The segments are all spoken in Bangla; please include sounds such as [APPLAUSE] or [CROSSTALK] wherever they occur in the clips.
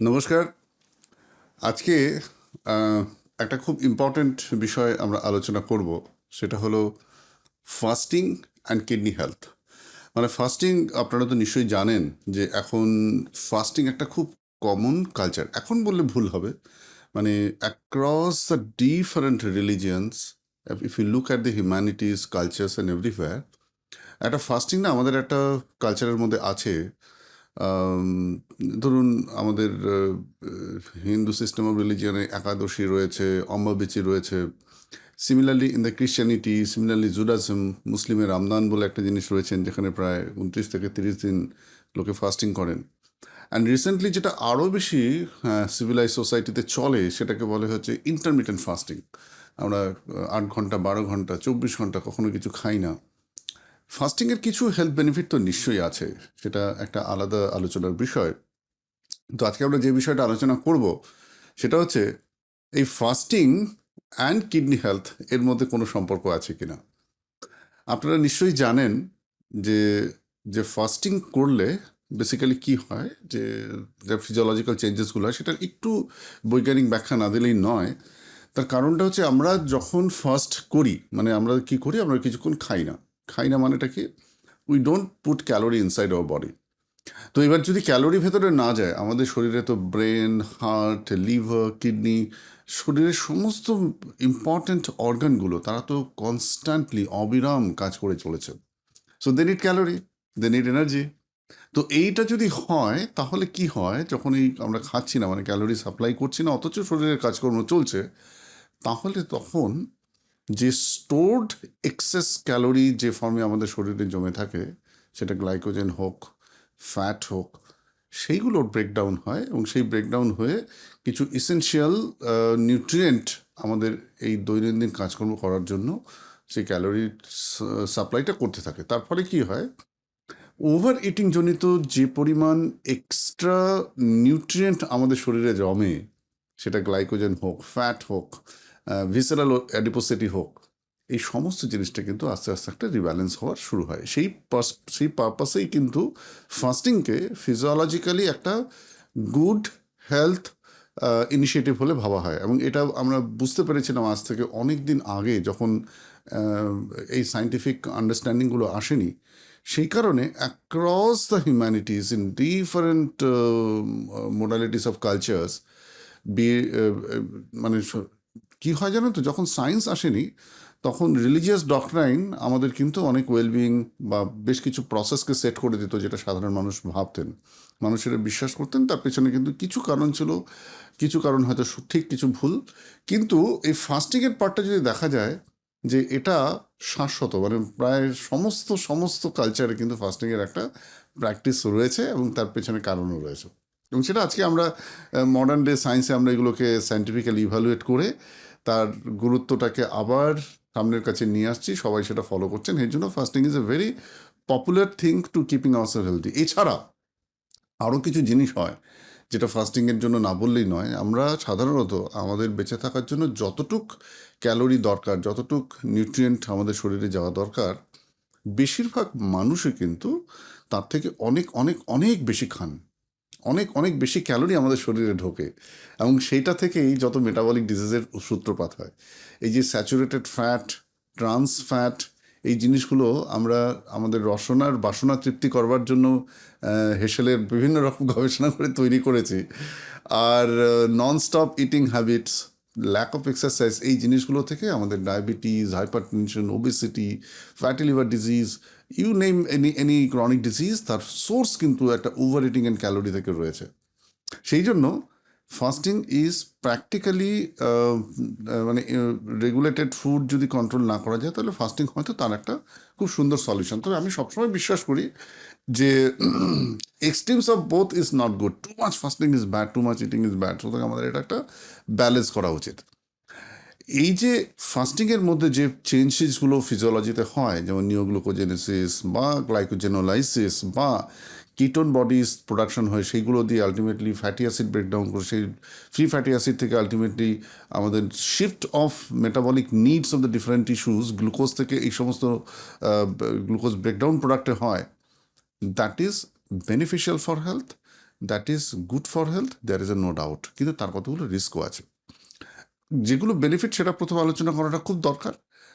নমস্কার। আজকে একটা খুব ইম্পর্ট্যান্ট বিষয় আমরা আলোচনা করব, সেটা হলো ফাস্টিং অ্যান্ড কিডনি হেলথ মানে ফাস্টিং আপনারা তো নিশ্চয়ই জানেন যে এখন ফাস্টিং একটা খুব কমন কালচার এখন বললে ভুল হবে। মানে across the different religions if you look at the humanities cultures and everywhere একটা ফাস্টিং না আমাদের একটা কালচারের মধ্যে আছে ধরুন আমাদের হিন্দু সিস্টেম অফ রিলিজিয়নে একাদশী রয়েছে, অম্বাবিচি রয়েছে। Similarly in the Christianity similarly Judaism মুসলিমের রামদান বলে একটা জিনিস রয়েছেন যেখানে প্রায় উনত্রিশ থেকে তিরিশ দিন লোকে ফাস্টিং করেন। অ্যান্ড রিসেন্টলি যেটা আরও বেশি সিভিলাইজ সোসাইটিতে চলে, সেটাকে বলে হচ্ছে ইন্টারমিটেন্ট ফাস্টিং আমরা আট ঘণ্টা, বারো ঘণ্টা, চব্বিশ ঘণ্টা কখনো কিছু খাই না। ফাস্টিংয়ের কিছু হেলথ বেনিফিট তো নিশ্চয়ই আছে, সেটা একটা আলাদা আলোচনার বিষয়। তো আজকে আমরা যে বিষয়টা আলোচনা করব, সেটা হচ্ছে এই ফাস্টিং অ্যান্ড কিডনি হেলথ এর মধ্যে কোনো সম্পর্ক আছে কি না আপনারা নিশ্চয়ই জানেন যে যে ফাস্টিং করলে বেসিক্যালি কি হয়, যে যে ফিজিওলজিক্যাল চেঞ্জেসগুলো হয় সেটার একটু বৈজ্ঞানিক ব্যাখ্যা না দিলেই নয়। তার কারণটা হচ্ছে আমরা যখন ফাস্ট করি মানে আমরা কি করি, আমরা কিছুক্ষণ খাই না। খাই না মানেটা কি? We don't put calorie inside our body তো এবার যদি ক্যালোরি ভেতরে না যায়, আমাদের শরীরে তো ব্রেন হার্ট লিভার কিডনি শরীরের সমস্ত ইম্পর্ট্যান্ট অর্গানগুলো তারা তো কনস্ট্যান্টলি অবিরাম কাজ করে চলেছে। So they need calorie they need energy তো এইটা যদি হয়, তাহলে কি হয়? যখন এই আমরা খাচ্ছি না মানে ক্যালোরি সাপ্লাই করছি না, অথচ শরীরের কাজকর্ম চলছে, তাহলে তখন যে স্টোরড এক্সেস ক্যালোরি যে ফর্মে আমাদের শরীরে জমে থাকে, সেটা গ্লাইকোজেন হোক ফ্যাট হোক, সেইগুলোর ব্রেকডাউন হয় এবং সেই ব্রেকডাউন হয়ে কিছু ইসেনশিয়াল নিউট্রিয়েন্ট আমাদের এই দৈনন্দিন কাজকর্ম করার জন্য সেই ক্যালোরি সাপ্লাইটা করতে থাকে। তার ফলে কী হয়? ওভার ইটিং জনিত যে পরিমাণ এক্সট্রা নিউট্রিয়েন্ট আমাদের শরীরে জমে, সেটা গ্লাইকোজেন হোক ফ্যাট হোক ভিসারাল অ্যাডিপোসিটি হোক, এই সমস্ত জিনিসটা কিন্তু আস্তে আস্তে একটা রিব্যালেন্স হওয়ার শুরু হয়। সেই সেই পারপাসেই কিন্তু ফাস্টিংকে ফিজিওলজিক্যালি একটা গুড হেলথ ইনিশিয়েটিভ হলে ভাবা হয়। এবং এটা আমরা বুঝতে পেরেছিলাম আজ থেকে অনেক দিন আগে যখন এই সাইন্টিফিক আন্ডারস্ট্যান্ডিংগুলো আসেনি, সেই কারণে across the humanities in different modalities of cultures be মানে কি হয় জানেন তো? যখন সায়েন্স আসেনি, তখন রিলিজিয়াস ডক্ট্রাইন আমাদের কিন্তু অনেক ওয়েলবিং বা বেশ কিছু প্রসেসকে সেট করে দিত যেটা সাধারণ মানুষ ভাবতেন। মানুষেরা বিশ্বাস করতেন, তার পেছনে কিন্তু কিছু কারণ ছিল, কিছু কারণ হয়তো ঠিক কিছু ভুল। কিন্তু এই ফাস্টিংয়ের পার্টটা যদি দেখা যায়, যে এটা শাশ্বত মানে প্রায় সমস্ত সমস্ত কালচারে কিন্তু ফাস্টিংয়ের একটা প্র্যাকটিস রয়েছে এবং তার পেছনে কারণও রয়েছে। এবং সেটা আজকে আমরা মডার্ন ডে সায়েন্সে আমরা এগুলোকে সায়েন্টিফিক্যালি ইভ্যালুয়েট করে তার গুরুত্বটাকে আবার সামনের কাছে নিয়ে আসছি। সবাই সেটা ফলো করছেন। এর জন্য fasting is a very popular thing to keeping our healthy এছাড়া আরও কিছু জিনিস হয়, যেটা ফাস্টিংয়ের জন্য না বললেই নয়। আমরা সাধারণত আমাদের বেঁচে থাকার জন্য যতটুক ক্যালোরি দরকার, যতটুক নিউট্রিয়েন্ট আমাদের শরীরে যাওয়া দরকার, বেশিরভাগ মানুষই কিন্তু তার থেকে অনেক অনেক অনেক বেশি খান। অনেক অনেক বেশি ক্যালোরি আমাদের শরীরে ঢোকে এবং সেইটা থেকেই যত মেটাবলিক ডিজিজের সূত্রপাত হয়। এই যে স্যাচুরেটেড ফ্যাট ট্রান্স ফ্যাট এই জিনিসগুলো আমরা আমাদের রসনার বাসনা তৃপ্তি করবার জন্য হেসেলের বিভিন্ন রকম গবেষণা করে তৈরি করেছি। আর non stop eating habits lack of exercise এই জিনিসগুলো থেকে আমাদের diabetes hypertension obesity fatty liver disease you name any any chronic disease তার সোর্স কিন্তু একটা ওভার ইটিং অ্যান্ড ক্যালোরি থেকে রয়েছে। সেই জন্য ফাস্টিং ইজ প্র্যাকটিক্যালি মানে রেগুলেটেড ফুড যদি কন্ট্রোল না করা যায়, তাহলে ফাস্টিং হয়তো তার একটা খুব সুন্দর সলিউশন তবে আমি সবসময় বিশ্বাস করি যে extremes of both is not good too much fasting is bad too much eating is bad সুতরাং আমাদের এটা একটা ব্যালেন্স করা উচিত। এই যে ফাস্টিংয়ের মধ্যে যে চেঞ্জেসগুলো ফিজিওলজিতে হয়, যেমন নিওগ্লুকোজেনেসিস বা গ্লাইকোজেনোলাইসিস বা কিটোন বডিজ প্রোডাকশন হয়, সেইগুলো দিয়ে আলটিমেটলি ফ্যাটি অ্যাসিড ব্রেকডাউন করে, সেই ফ্রি ফ্যাটি অ্যাসিড থেকে আলটিমেটলি আমাদের shift of metabolic needs of the different tissues glucose থেকে এই সমস্ত গ্লুকোজ ব্রেকডাউন প্রোডাক্টে হয় that is beneficial for health that is good for health there is a no doubt কিন্তু তার কতগুলো রিস্কও আছে। যেগুলো বেনিফিট সেটা প্রথম আলোচনা করাটা খুব দরকার।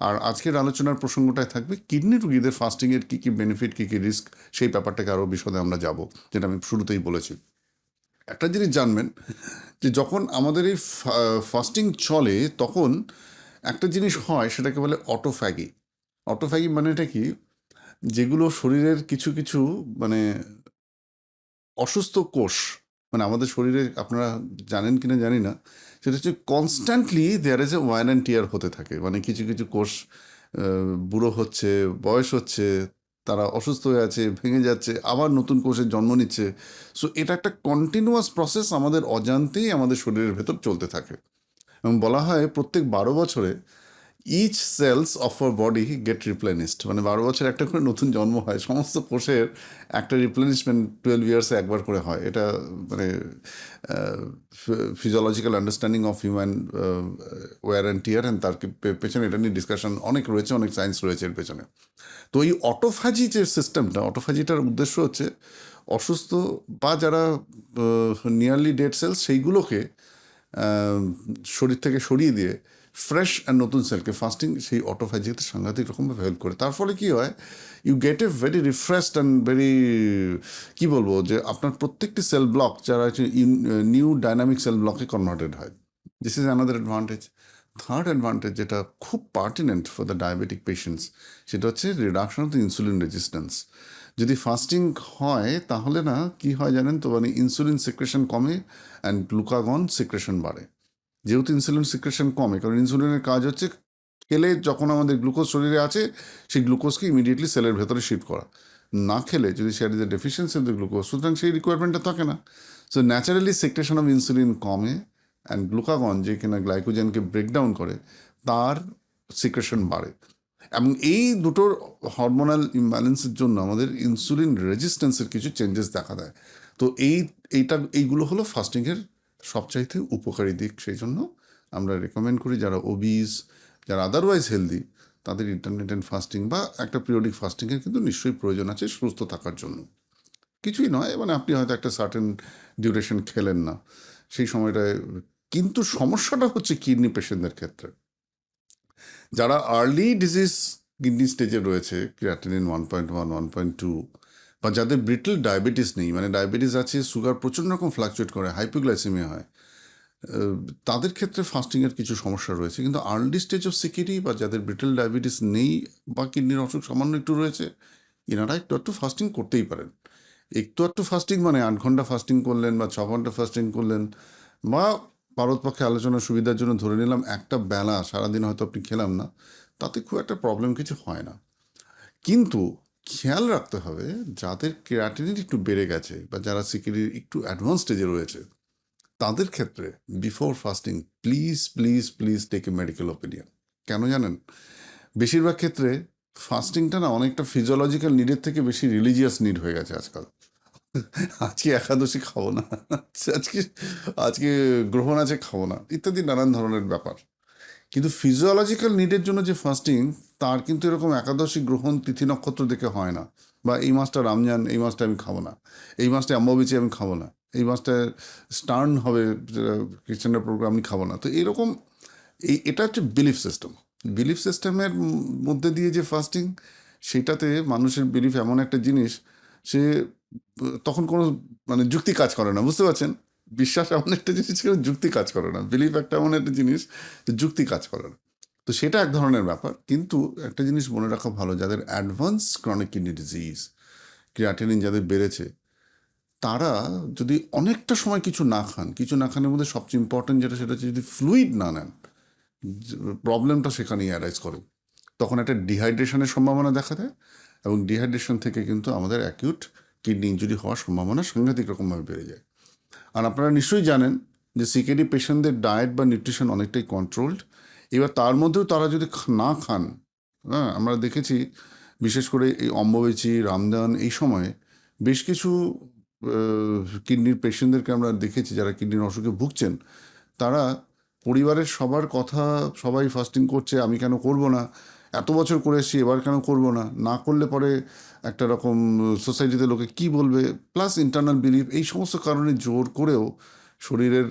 আর আজকের আলোচনার প্রসঙ্গটায় থাকবে, কিডনি রুগীদের ফাস্টিংয়ের কী কী বেনিফিট কী কী রিস্ক সেই ব্যাপারটাকে আরও বিশদে আমরা যাব, যেটা আমি শুরুতেই বলেছি। একটা জিনিস জানবেন, যে যখন আমাদের এই ফাস্টিং চলে, তখন একটা জিনিস হয়, সেটাকে বলে অটোফ্যাগি অটোফ্যাগি মানে এটা কি? যেগুলো শরীরের কিছু কিছু মানে অসুস্থ কোষ মানে আমাদের শরীরে আপনারা জানেন কিনা জানি না, সেটা হচ্ছে constantly there is a wear and tear হতে থাকে। মানে কিছু কিছু কোষ বুড়ো হচ্ছে, বয়স হচ্ছে, তারা অসুস্থ হয়ে আছে, ভেঙে যাচ্ছে, আবার নতুন কোষের জন্ম নিচ্ছে। সো এটা একটা কন্টিনিউয়াস প্রসেস আমাদের অজান্তেই আমাদের শরীরের ভেতর চলতে থাকে। এবং বলা হয় প্রত্যেক বারো বছরে each cells of our body get replenished মানে বারো বছর একটা করে নতুন জন্ম হয়, সমস্ত কোষের একটা রিপ্লেনিশমেন্ট টুয়েলভ ইয়ার্সে একবার করে হয়। এটা মানে physiological understanding of human wear and tear and তার পেছনে এটা নিয়ে ডিসকাশন অনেক রয়েছে, অনেক সায়েন্স রয়েছে এর পেছনে। তো এই অটোফাজি যে সিস্টেমটা অটোফাজিটার উদ্দেশ্য হচ্ছে অসুস্থ বা যারা নিয়ারলি ডেড সেলস সেইগুলোকে শরীর থেকে সরিয়ে দিয়ে ফ্রেশ অ্যান্ড নতুন সেলকে ফাস্টিং সেই অটোফাজিতে সাংঘাতিক রকমভাবে হেল্প করে। তার ফলে কি হয় you get a very refreshed and very কি বলব, যে আপনার প্রত্যেকটি সেল ব্লক যারা নিউ ডাইনামিক সেল ব্লকে কনভার্টেড হয়। This is another advantage third advantage যেটা খুব pertinent for the diabetic patients সেটা হচ্ছে reduction of the insulin resistance যদি ফাস্টিং হয়, তাহলে না, কি হয় জানেন তো মানে ইনসুলিন সিক্রেশন কমে অ্যান্ড গ্লুকাগন সিক্রেশন বাড়ে। যেহেতু ইনসুলিন সিক্রেশন কমে, কারণ ইনসুলিনের কাজ হচ্ছে খেলে যখন আমাদের গ্লুকোজ শরীরে আছে, সেই গ্লুকোজকে ইমিডিয়েটলি সেলের ভেতরে শিফট করা। না খেলে যদি set a deficiency of the glucose সুতরাং সেই রিকোয়ারমেন্টটা থাকে না। So naturally secretion of insulin কমে অ্যান্ড গ্লুকাগন যে কিনা গ্লাইকোজেনকে ব্রেকডাউন করে, তার সিক্রেশন বাড়ে। এবং এই দুটোর হরমোনাল ইমব্যালেন্সের জন্য আমাদের ইনসুলিন রেজিস্ট্যান্সের কিছু চেঞ্জেস দেখা দেয়। তো এই, এইটা, এইগুলো হলো ফাস্টিংয়ের সবচাইতে উপকারী দিক সেই জন্য আমরা রেকমেন্ড করি যারা ওবিস যারা আদারওয়াইজ হেলদি তাদের ইন্টারমিডিয়েন্ট ফাস্টিং বা একটা পিরিয়ডিক ফাস্টিংয়ের কিন্তু নিশ্চয়ই প্রয়োজন আছে সুস্থ থাকার জন্য। কিছুই নয় মানে আপনি হয়তো একটা সার্টেন ডিউরেশন খেলেন না। সেই সময়টায়, কিন্তু সমস্যাটা হচ্ছে কিডনি পেশেন্টদের ক্ষেত্রে। যারা আর্লি ডিজিজ কিডনি স্টেজে রয়েছে creatinine one point one one point two বা যাদের ব্রিটল ডায়াবেটিস নেই মানে ডায়াবেটিস আছে, সুগার প্রচণ্ড রকম ফ্লাকচুয়েট করে হাইপোগ্লাইসেমিয়া হয়। তাদের ক্ষেত্রে ফাস্টিংয়ের কিছু সমস্যা রয়েছে, কিন্তু আর্লি স্টেজ অফ সিকিউরিটি বা যাদের ব্রিটল ডায়াবেটিস নেই বা কিডনির অসুখ সামান্য একটু রয়েছে, এনারা একটু একটু ফাস্টিং করতেই পারেন। একটু একটু ফাস্টিং মানে আট ঘণ্টা ফাস্টিং করলেন বা ছ ঘণ্টা ফাস্টিং করলেন বা ভারতপক্ষে আলোচনার সুবিধার জন্য ধরে নিলাম একটা বেলা সারাদিন হয়তো আপনি খেলাম না, তাতে খুব একটা প্রবলেম কিছু হয় না। কিন্তু খেয়াল রাখতে হবে যাদের ক্রিয়াটিনিন একটু বেড়ে গেছে বা যারা সিকিউরিটির একটু অ্যাডভান্স স্টেজে রয়েছে, তাদের ক্ষেত্রে before fasting please please please take a medical opinion কেন জানেন? বেশিরভাগ ক্ষেত্রে ফাস্টিংটা না অনেকটা ফিজিওলজিক্যাল নিডের থেকে বেশি রিলিজিয়াস নিড হয়ে গেছে আজকাল। আজকে একাদশী খাব না, আজকে আজকে গ্রহণ আছে খাব না, ইত্যাদি নানান ধরনের ব্যাপার। কিন্তু ফিজিওলজিক্যাল নিডের জন্য যে ফাস্টিং তার কিন্তু এরকম একাদশী গ্রহণ তিথি নক্ষত্র দেখে হয় না। বা এই মাছটা রামজান এই মাছটা আমি খাব না। এই মাছটা অম্বাবিচি আমি খাব না। এই মাসটা স্টার্ন হবে, খ্রিস্টানের প্রোগ্রাম আমি খাব না। তো এরকম এই, এটা হচ্ছে বিলিফ সিস্টেম বিলিফ সিস্টেমের মধ্যে দিয়ে যে ফাস্টিং সেটাতে মানুষের বিলিফ এমন একটা জিনিস, সে তখন কোনো মানে যুক্তি কাজ করে না। বুঝতে পারছেন? বিশ্বাস এমন একটা জিনিস যুক্তি কাজ করে না। বিলিফ একটা এমন একটা জিনিস যুক্তি কাজ করে না। তো সেটা এক ধরনের ব্যাপার। কিন্তু একটা জিনিস মনে রাখা ভালো, যাদের advance chronic kidney disease, creatinine যাদের বেড়েছে, তারা যদি অনেকটা সময় কিছু না খান, কিছু না খানের মধ্যে সবচেয়ে ইম্পর্টেন্ট যেটা, সেটা হচ্ছে যদি ফ্লুইড না নেন প্রবলেমটা সেখানেই অ্যারাইজ করে। তখন একটা ডিহাইড্রেশনের সম্ভাবনা দেখা দেয় এবং ডিহাইড্রেশন থেকে কিন্তু আমাদের অ্যাকিউট কিডনি ইঞ্জুরি হওয়ার সম্ভাবনা সাংঘাতিক রকমভাবে বেড়ে যায়। আর আপনারা নিশ্চয়ই জানেন যে সিকেডি পেশেন্টদের ডায়েট বা নিউট্রিশন অনেকটাই কন্ট্রোলড এবার তার মধ্যেও তারা যদি না খান হ্যাঁ আমরা দেখেছি বিশেষ করে এই অম্ববেচি রামদান এই সময়ে বেশ কিছু কিডনির পেশেন্টদেরকে আমরা দেখেছি যারা কিডনির অসুখে ভুগছেন, তারা পরিবারের সবার কথা সবাই ফাস্টিং করছে, আমি কেন করব না? এত বছর করে এসেছি, এবার কেন করব না? না করলে পরে একটা রকম সোসাইটিতে লোকে কি বলবে? প্লাস ইন্টারনাল বিলিফ এই সমস্ত কারণে জোর করেও শরীরের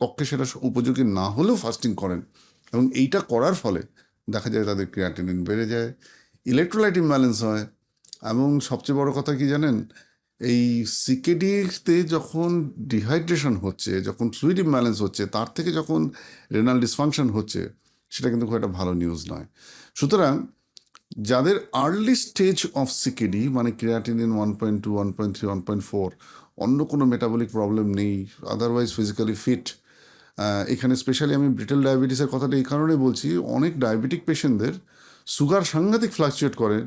পক্ষে সেটা উপযোগী না হলেও ফাস্টিং করেন। এবং এইটা করার ফলে দেখা যায় তাদের ক্রিয়াটিনিন বেড়ে যায় ইলেকট্রোলাইট ইমব্যালেন্স হয়। এবং সবচেয়ে বড় কথা কি জানেন? এই সিকেডিতে যখন ডিহাইড্রেশন হচ্ছে, যখন ফ্লুইড ইমব্যালেন্স হচ্ছে, তার থেকে যখন রেনাল ডিসফাংশন হচ্ছে, সেটা কিন্তু খুব একটা ভালো নিউজ নয়। সুতরাং যাদের আর্লি স্টেজ অফ সিকেডি মানে creatinine one point two one point three one point four অন্য কোনো মেটাবলিক প্রবলেম নেই আদারওয়াইজ ফিজিক্যালি ফিট এখানে স্পেশালি আমি ব্রিটেল ডায়াবেটিসের কথাটা এই কারণে বলছি, অনেক ডায়াবেটিক পেশেন্টদের সুগার সাংঘাতিক ফ্লাকচুয়েট করে,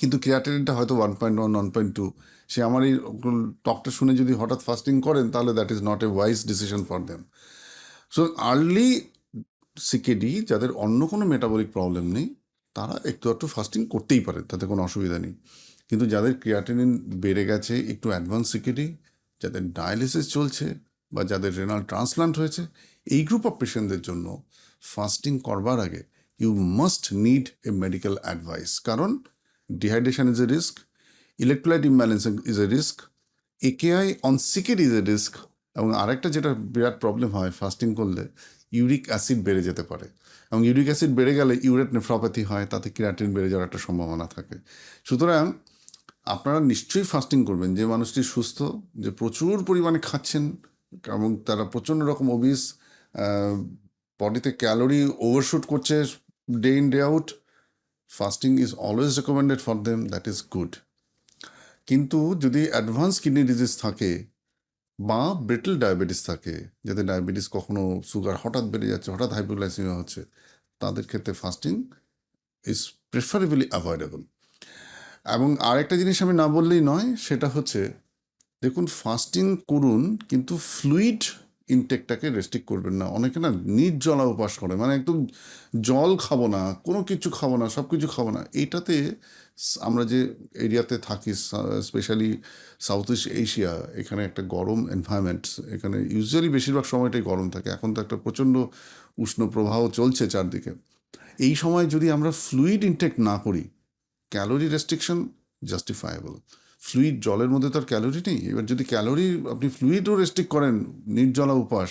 কিন্তু ক্রিয়াটিনিনটা হয়তো one point one one point two সে আমার এই টকটা শুনে যদি হঠাৎ ফাস্টিং করেন, তাহলে that is not a wise decision for them so early CKD যাদের অন্য কোনো মেটাবলিক প্রবলেম নেই, তারা একটু একটু ফাস্টিং করতেই পারে, তাতে কোনো অসুবিধা নেই। কিন্তু যাদের ক্রিয়াটিনিন বেড়ে গেছে, একটু অ্যাডভান্স সিকেডি যাদের ডায়ালিসিস চলছে বা যাদের রেনাল ট্রান্সপ্লান্ট হয়েছে, এই গ্রুপ অফ পেশেন্টদের জন্য ফাস্টিং করবার আগে you must need a medical advice কারণ dehydration is a risk electrolyte imbalance is a risk AKI on CKD is a risk এবং আরেকটা যেটা বিরাট প্রবলেম হয় ফাস্টিং করলে ইউরিক অ্যাসিড বেড়ে যেতে পারে এবং ইউরিক অ্যাসিড বেড়ে গেলে ইউরেট নেফ্রোপ্যাথি হয়, তাতে ক্রিয়াটিন বেড়ে যাওয়ার একটা সম্ভাবনা থাকে। সুতরাং আপনারা নিশ্চয়ই ফাস্টিং করবেন। যে মানুষটি সুস্থ, যে প্রচুর পরিমাণে খাচ্ছেন এবং তারা প্রচণ্ড রকম ওবিস বডিতে ক্যালোরি ওভারশুট করছে day in day out fasting is always recommended for them that is good কিন্তু যদি অ্যাডভান্স কিডনি ডিজিজ থাকে বা ব্রিটল ডায়াবেটিস থাকে যাদের ডায়াবেটিস কখনো সুগার হঠাৎ বেড়ে যাচ্ছে, হঠাৎ হাইপোগ্লাইসিমিয়া হচ্ছে, তাদের ক্ষেত্রে ফাস্টিং ইজ প্রেফারেবলি অ্যাভয়েডেবল এবং আরেকটা জিনিস আমি না বললেই নয়, সেটা হচ্ছে দেখুন ফাস্টিং করুন, কিন্তু ফ্লুইড ইনটেকটাকে রেস্ট্রিক্ট করবেন না। অনেকে না নির্জলা উপাস করে মানে একদম জল খাব না, কোনো কিছু খাব না সব কিছু খাব না। এইটাতে আমরা যে এরিয়াতে থাকি স্পেশালি সাউথ ইস্ট এশিয়া এখানে একটা গরম এনভায়রনমেন্ট এখানে ইউজুয়ালি বেশিরভাগ সময়টাই গরম থাকে। এখন তো একটা প্রচণ্ড উষ্ণ প্রবাহ চলছে চারদিকে। এই সময় যদি আমরা ফ্লুইড ইনটেক না করি ক্যালোরি রেস্ট্রিকশন জাস্টিফায়েবল ফ্লুইড জলের মধ্যে তো আর ক্যালোরি নেই। এবার যদি ক্যালোরি আপনি ফ্লুইডও রেস্ট্রিক্ট করেন, নির্জলা উপাস,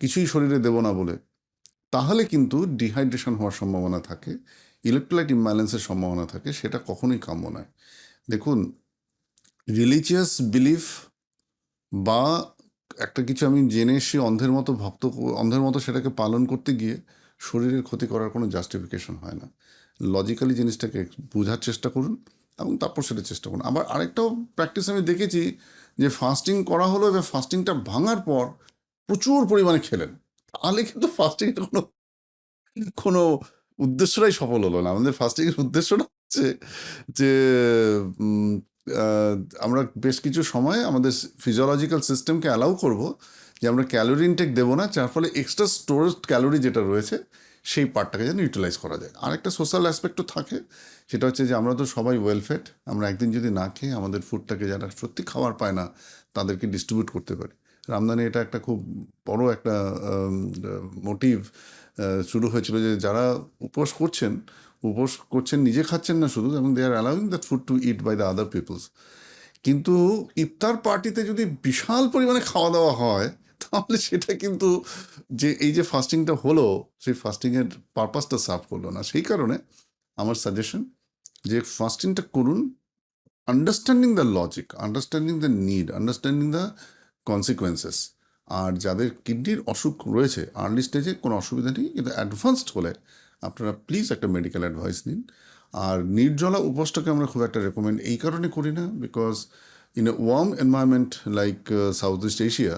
কিছুই শরীরে দেব না বলে, তাহলে কিন্তু ডিহাইড্রেশন হওয়ার সম্ভাবনা থাকে ইলেকট্রোলাইট ইমব্যালেন্সের সম্ভাবনা থাকে, সেটা কখনোই কাম্য নয়। দেখুন রিলিজিয়াস বিলিফ বা একটা কিছু আমি জেনে এসে অন্ধের মতো ভক্ত, অন্ধের মতো সেটাকে পালন করতে গিয়ে শরীরের ক্ষতি করার কোনো জাস্টিফিকেশন হয় না। লজিক্যালি জিনিসটাকে বোঝার চেষ্টা করুন। এবং তারপর সেটা চেষ্টা করুন। আবার আরেকটাও প্র্যাকটিস আমি দেখেছি যে ফাস্টিং করা হলো এবার ফাস্টিংটা ভাঙার পর প্রচুর পরিমাণে খেলেন। তাহলে কিন্তু ফাস্টিংয়ের কোনো কোনো উদ্দেশ্যটাই সফল হলো না। আমাদের ফাস্টিংয়ের উদ্দেশ্যটা হচ্ছে যে আমরা বেশ কিছু সময় আমাদের ফিজিওলজিক্যাল সিস্টেমকে অ্যালাউ করব যে আমরা ক্যালোরি ইনটেক দেবো না, যার ফলে এক্সট্রা স্টোরেজ ক্যালোরি যেটা রয়েছে, সেই পার্টটাকে যেন ইউটিলাইজ করা যায়। আরেকটা সোশ্যাল অ্যাসপেক্টও থাকে, সেটা হচ্ছে যে আমরা তো সবাই ওয়েলফেড আমরা একদিন যদি না খেয়ে আমাদের ফুডটাকে যারা সত্যি খাবার পায় না, তাদেরকে ডিস্ট্রিবিউট করতে পারি। রামদানি এটা একটা খুব বড় একটা মোটিভ শুরু হয়েছিল যে যারা উপোস করছেন উপোস করছেন, নিজে খাচ্ছেন না শুধু, এবং they are allowing that food to eat by the other peoples কিন্তু ইফতার পার্টিতে যদি বিশাল পরিমাণে খাওয়া দাওয়া হয় তাহলে সেটা কিন্তু যে এই যে ফাস্টিংটা হলো, সেই ফাস্টিংয়ের পারপাসটা সার্ভ করল না। সেই কারণে আমার সাজেশন যে ফাস্টিংটা করুন understanding the logic understanding the need understanding the consequences আর যাদের কিডনির অসুখ রয়েছে আর্লি স্টেজে কোনো অসুবিধা নেই, কিন্তু অ্যাডভান্সড হলে আপনারা প্লিজ একটা মেডিকেল অ্যাডভাইস নিন। আর নির্জলা উপোসটাকে আমরা খুব একটা রেকমেন্ড এই কারণে করি না because in a warm environment like south east Asia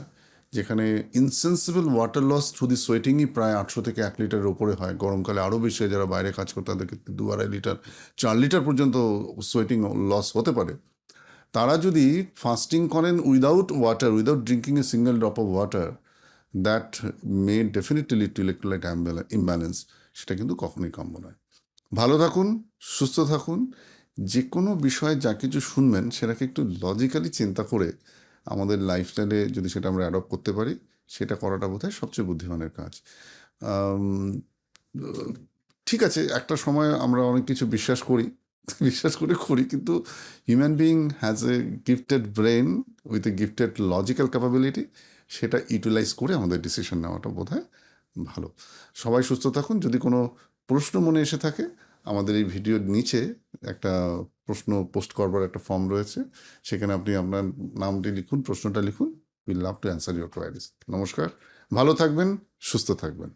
যেখানে insensible water loss through the সোয়েটিংই প্রায় আটশো থেকে এক লিটারের ওপরে হয়। গরমকালে আরও বেশি হয়, যারা বাইরে কাজ করে তাদের ক্ষেত্রে দু আড়াই লিটার, চার লিটার পর্যন্ত সোয়েটিং লস হতে পারে। তারা যদি ফাস্টিং করেন without water without drinking a single drop of water that may definitely to electrolyte imbalance সেটা কিন্তু কখনোই কাম্য নয় ভালো থাকুন, সুস্থ থাকুন যে কোনো বিষয়ে যা কিছু শুনবেন, সেটাকে একটু লজিক্যালি চিন্তা করে আমাদের লাইফস্টাইলে যদি সেটা আমরা অ্যাডপ্ট করতে পারি, সেটা করাটা বোধহয় সবচেয়ে বুদ্ধিমানের কাজ। ঠিক আছে, একটা সময় আমরা অনেক কিছু বিশ্বাস করি, [LAUGHS] বিশ্বাস করে করি, কিন্তু human being has a gifted brain with a gifted logical capability সেটা ইউটিলাইজ করে আমাদের ডিসিশন নেওয়াটা বোধ ভালো। সবাই সুস্থ থাকুন, যদি কোনো প্রশ্ন মনে এসে থাকে, আমাদের এই ভিডিওর নিচে একটা প্রশ্ন পোস্ট করবার একটা ফর্ম রয়েছে। সেখানে আপনি আপনার নামটি লিখুন, প্রশ্নটা লিখুন will love to answer your queries নমস্কার, ভালো থাকবেন, সুস্থ থাকবেন।